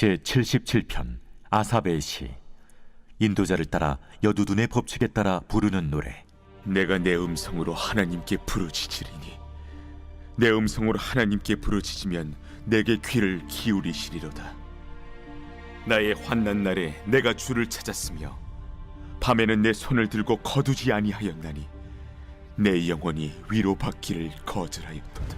제 77편 아사베의 시 인도자를 따라 여두둔의 법칙에 따라 부르는 노래. 내가 내 음성으로 하나님께 부르짖으리니 내 음성으로 하나님께 부르짖으면 내게 귀를 기울이시리로다. 나의 환난 날에 내가 주를 찾았으며 밤에는 내 손을 들고 거두지 아니하였나니 내 영혼이 위로받기를 거절하였도다.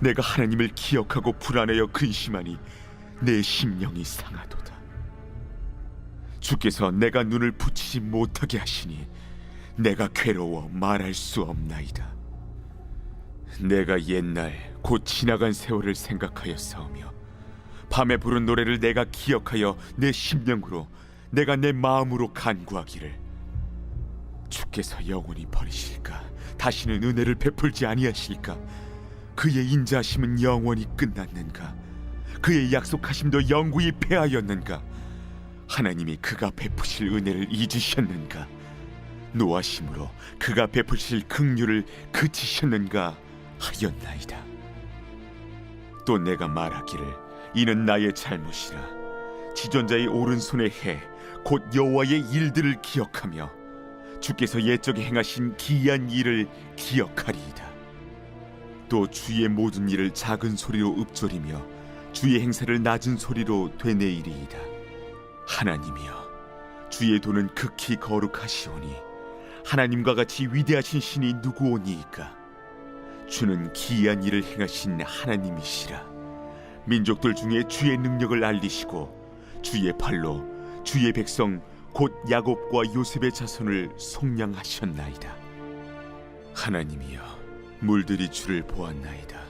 내가 하나님을 기억하고 불안하여 근심하니 내 심령이 상하도다. 주께서 내가 눈을 붙이지 못하게 하시니 내가 괴로워 말할 수 없나이다. 내가 옛날 곧 지나간 세월을 생각하여 싸우며 밤에 부른 노래를 내가 기억하여 내 심령으로 내가 내 마음으로 간구하기를 주께서 영원히 버리실까? 다시는 은혜를 베풀지 아니하실까? 그의 인자하심은 영원히 끝났는가 그의 약속하심도 영구히 패하였는가 하나님이 그가 베푸실 은혜를 잊으셨는가 노하심으로 그가 베푸실 긍휼을 그치셨는가 하였나이다. 또 내가 말하기를 이는 나의 잘못이라 지존자의 오른손의 해 곧 여호와의 일들을 기억하며 주께서 옛적에 행하신 기이한 일을 기억하리이다. 또 주의 모든 일을 작은 소리로 읊조리며 주의 행사를 낮은 소리로 되뇌이리이다. 하나님이여 주의 도는 극히 거룩하시오니 하나님과 같이 위대하신 신이 누구오니이까? 주는 기이한 일을 행하신 하나님이시라. 민족들 중에 주의 능력을 알리시고 주의 팔로 주의 백성 곧 야곱과 요셉의 자손을 속량하셨나이다. 하나님이여 물들이 주를 보았나이다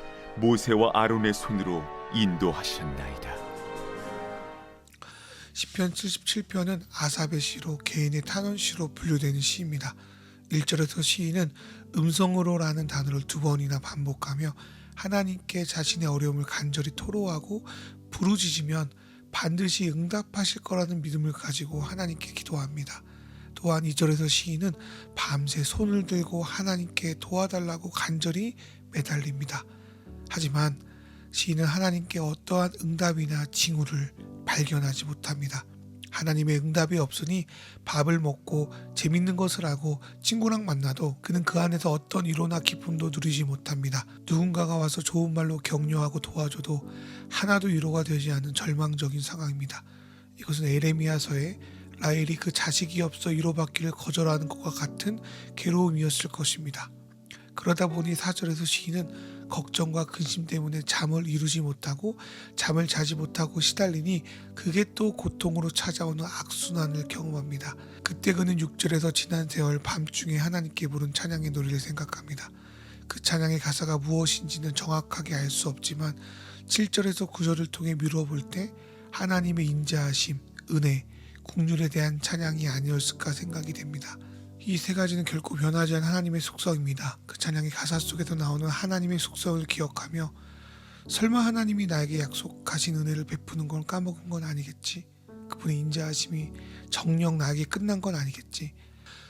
모세와 아론의 손으로 인도하셨나이다. 시편 77편은 아삽의 시로 개인의 탄원시로 분류되는 시입니다. 1절에서 시인은 음성으로라는 단어를 두 번이나 반복하며 하나님께 자신의 어려움을 간절히 토로하고 부르짖으면 반드시 응답하실 거라는 믿음을 가지고 하나님께 기도합니다. 또한 2절에서 시인은 밤새 손을 들고 하나님께 도와달라고 간절히 매달립니다. 하지만 시인은 하나님께 어떠한 응답이나 징후를 발견하지 못합니다. 하나님의 응답이 없으니 밥을 먹고 재밌는 것을 하고 친구랑 만나도 그는 그 안에서 어떤 위로나 기쁨도 누리지 못합니다. 누군가가 와서 좋은 말로 격려하고 도와줘도 하나도 위로가 되지 않는 절망적인 상황입니다. 이것은 에레미야서에 라헬이 그 자식이 없어 위로받기를 거절하는 것과 같은 괴로움이었을 것입니다. 그러다 보니 사절에서 시인은 걱정과 근심 때문에 잠을 이루지 못하고 잠을 자지 못하고 시달리니 그게 또 고통으로 찾아오는 악순환을 경험합니다. 그때 그는 6절에서 지난 세월 밤중에 하나님께 부른 찬양의 노래를 생각합니다. 그 찬양의 가사가 무엇인지는 정확하게 알 수 없지만 7절에서 9절을 통해 미뤄볼 때 하나님의 인자하심, 은혜, 국률에 대한 찬양이 아니었을까 생각이 됩니다. 이 세 가지는 결코 변하지 않은 하나님의 속성입니다. 그 찬양의 가사 속에서 나오는 하나님의 속성을 기억하며 설마 하나님이 나에게 약속하신 은혜를 베푸는 걸 까먹은 건 아니겠지? 그분의 인자하심이 정령 나에게 끝난 건 아니겠지?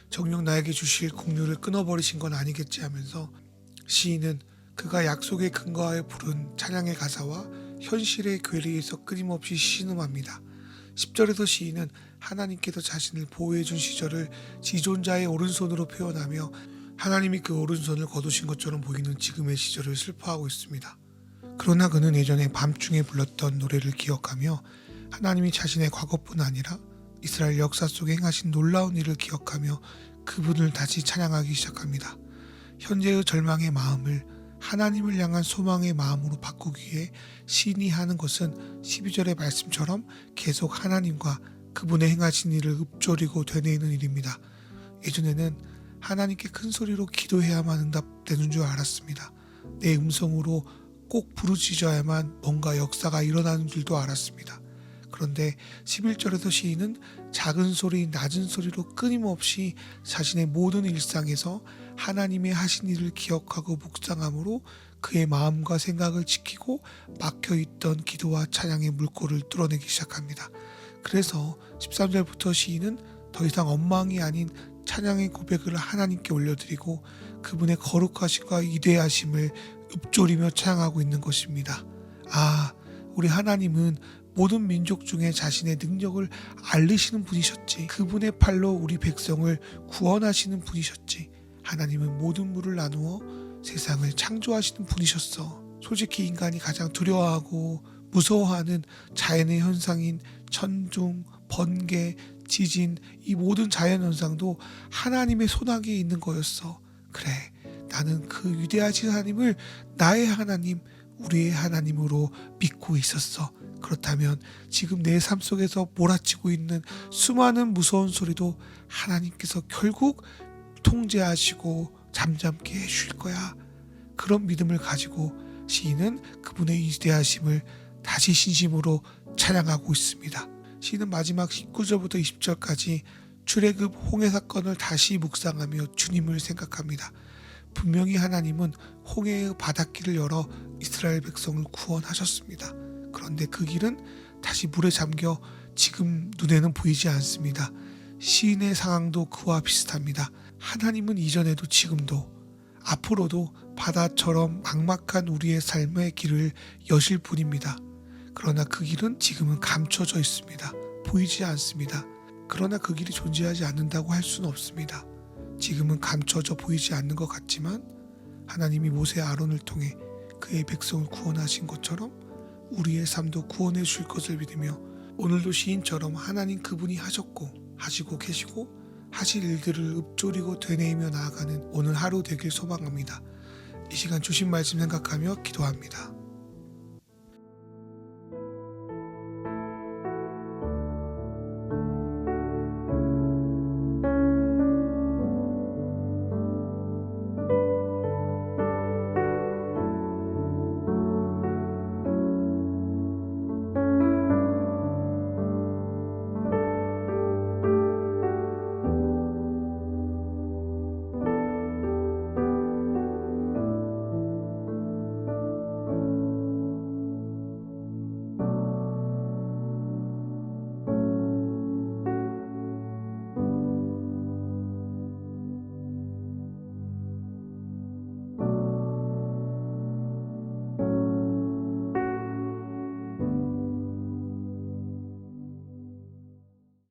정령 나에게 주실 국류를 끊어버리신 건 아니겠지 하면서 시인은 그가 약속에 근거하여 부른 찬양의 가사와 현실의 괴리에서 끊임없이 신음합니다. 10절에서 시인은 하나님께서 자신을 보호해 준 시절을 지존자의 오른손으로 표현하며 하나님이 그 오른손을 거두신 것처럼 보이는 지금의 시절을 슬퍼하고 있습니다. 그러나 그는 예전에 밤중에 불렀던 노래를 기억하며 하나님이 자신의 과거뿐 아니라 이스라엘 역사 속에 행하신 놀라운 일을 기억하며 그분을 다시 찬양하기 시작합니다. 현재의 절망의 마음을 하나님을 향한 소망의 마음으로 바꾸기 위해 신이 하는 것은 12절의 말씀처럼 계속 하나님과 그분의 행하신 일을 읊조리고 되뇌이는 일입니다. 예전에는 하나님께 큰 소리로 기도해야만 응답되는 줄 알았습니다. 내 음성으로 꼭 부르짖어야만 뭔가 역사가 일어나는 줄도 알았습니다. 그런데 11절에서 시인은 작은 소리, 낮은 소리로 끊임없이 자신의 모든 일상에서 하나님의 하신 일을 기억하고 묵상함으로 그의 마음과 생각을 지키고 막혀 있던 기도와 찬양의 물꼬를 뚫어내기 시작합니다. 그래서 13절부터 시인은 더 이상 엉망이 아닌 찬양의 고백을 하나님께 올려드리고 그분의 거룩하심과 위대하심을 읊조리며 찬양하고 있는 것입니다. 아, 우리 하나님은 모든 민족 중에 자신의 능력을 알리시는 분이셨지. 그분의 팔로 우리 백성을 구원하시는 분이셨지. 하나님은 모든 물을 나누어 세상을 창조하시는 분이셨어. 솔직히 인간이 가장 두려워하고 무서워하는 자연의 현상인 천둥, 번개, 지진, 이 모든 자연 현상도 하나님의 손아귀에 있는 거였어. 그래, 나는 그 위대하신 하나님을 나의 하나님, 우리의 하나님으로 믿고 있었어. 그렇다면 지금 내 삶 속에서 몰아치고 있는 수많은 무서운 소리도 하나님께서 결국 통제하시고 잠잠케 해주실 거야. 그런 믿음을 가지고 시인은 그분의 위대하심을 다시 신심으로 찬양하고 있습니다. 시인은 마지막 19절부터 20절까지 출애굽 홍해 사건을 다시 묵상하며 주님을 생각합니다. 분명히 하나님은 홍해의 바닷길을 열어 이스라엘 백성을 구원하셨습니다. 그런데 그 길은 다시 물에 잠겨 지금 눈에는 보이지 않습니다. 시인의 상황도 그와 비슷합니다. 하나님은 이전에도 지금도 앞으로도 바다처럼 막막한 우리의 삶의 길을 여실 분입니다. 그러나 그 길은 지금은 감춰져 있습니다. 보이지 않습니다. 그러나 그 길이 존재하지 않는다고 할 수는 없습니다. 지금은 감춰져 보이지 않는 것 같지만 하나님이 모세 아론을 통해 그의 백성을 구원하신 것처럼 우리의 삶도 구원해 주실 것을 믿으며 오늘도 시인처럼 하나님 그분이 하셨고 하시고 계시고 하실 일들을 읊조리고 되뇌이며 나아가는 오늘 하루 되길 소망합니다. 이 시간 주신 말씀 생각하며 기도합니다.